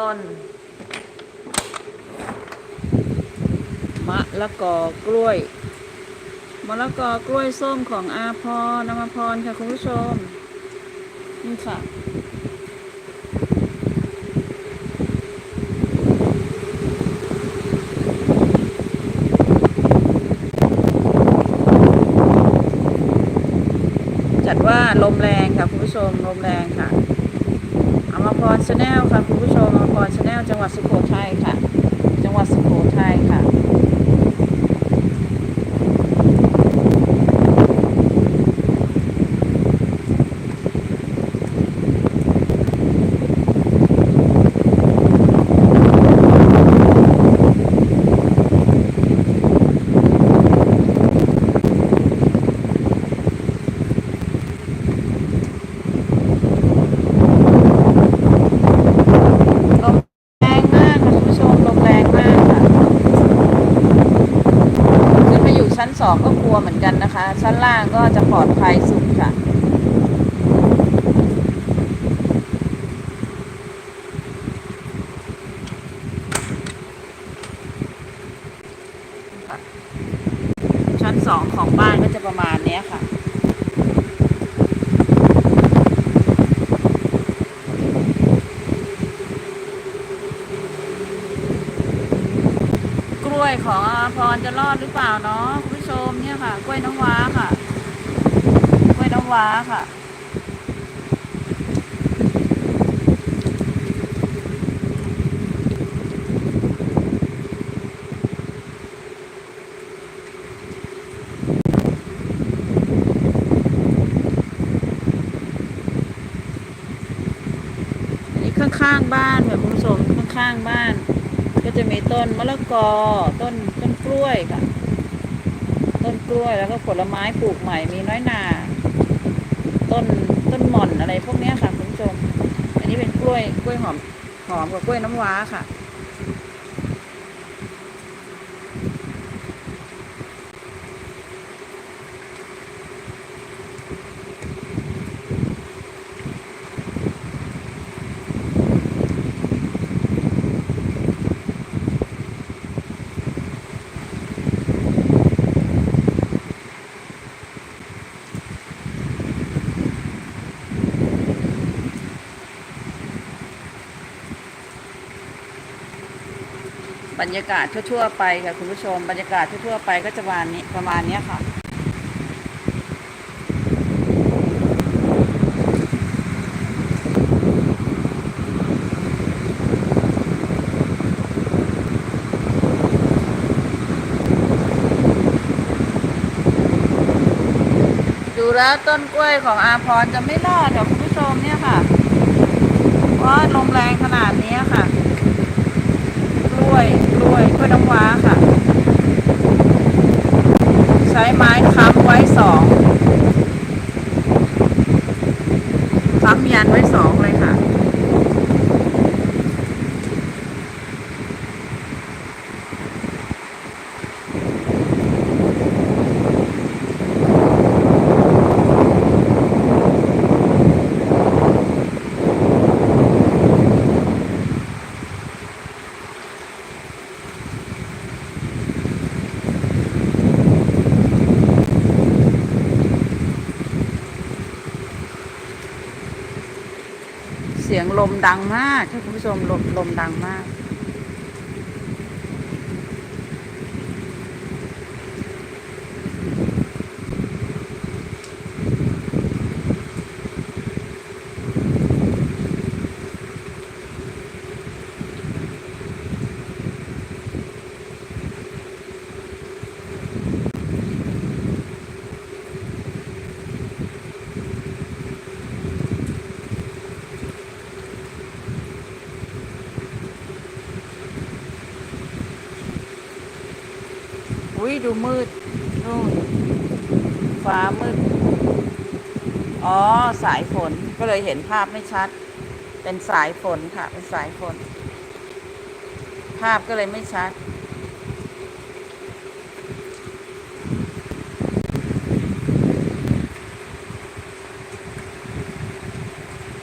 ต้น มะละกอกล้วย มะละกอกล้วยส้มของอาพรนามพรค่ะคุณผู้ชม นี่ค่ะจัดว่าลมแรงค่ะคุณผู้ชมลมแรงค่ะ มพรชาแนลค่ะคุณผู้ชมอมพรชาแนลจังหวัดสุโขทัยค่ะ จังหวัดสุโขทัยค่ะ ลมแรงมากค่ะคุณผู้ชมลมแรงมากค่ะขึ้นมาอยู่ชั้น สองก็กลัวเหมือนกันนะคะ ชั้นล่างก็จะปลอดภัยสุดค่ะ ชั้นสองของบ้านก็จะประมาณนี้ค่ะกล้วยของอพรจะรอดหรือเปล่าเนาะ ชมเนี่ยค่ะ กล้วยน้ำว้าค่ะ กล้วยน้ำว้าค่ะอันนี้ข้างๆบ้านค่ะคุณผู้ชมข้างๆบ้าน ก็จะมีต้นมะละกอต้นต้นกล้วยค่ะ ต้นกล้วยแล้วก็ผลไม้ปลูกใหม่มีน้อยนาต้นต้นหม่อนอะไรพวกนี้ค่ะคุณผู้ชม อันนี้เป็นกล้วยกล้วยหอมหอมกับกล้วยน้ำว้าค่ะ บรรยากาศทั่วๆไปค่ะคุณผู้ชมบรรยากาศทั่วๆไปก็จะประมาณนี้ประมาณนี้ค่ะดูแล้วต้นกล้วยของอาพรจะไม่รอดค่ะคุณผู้ชมเนี่ยค่ะเพราลมแรงขนาดนี้ค่ะ กล้วยกล้วยกล้วยน้ำว้าค่ะ ใช้ไม้ค้ำไว้สองค้ำยันไว้สองเลยค่ะ เสียง ลมดังมากคุณผู้ชมลมลมดังมาก อุ้ยดูมืดนู่นฟ้ามืด อ๋อสายฝนก็เลยเห็นภาพไม่ชัด เป็นสายฝนค่ะ เป็นสายฝน ภาพก็เลยไม่ชัด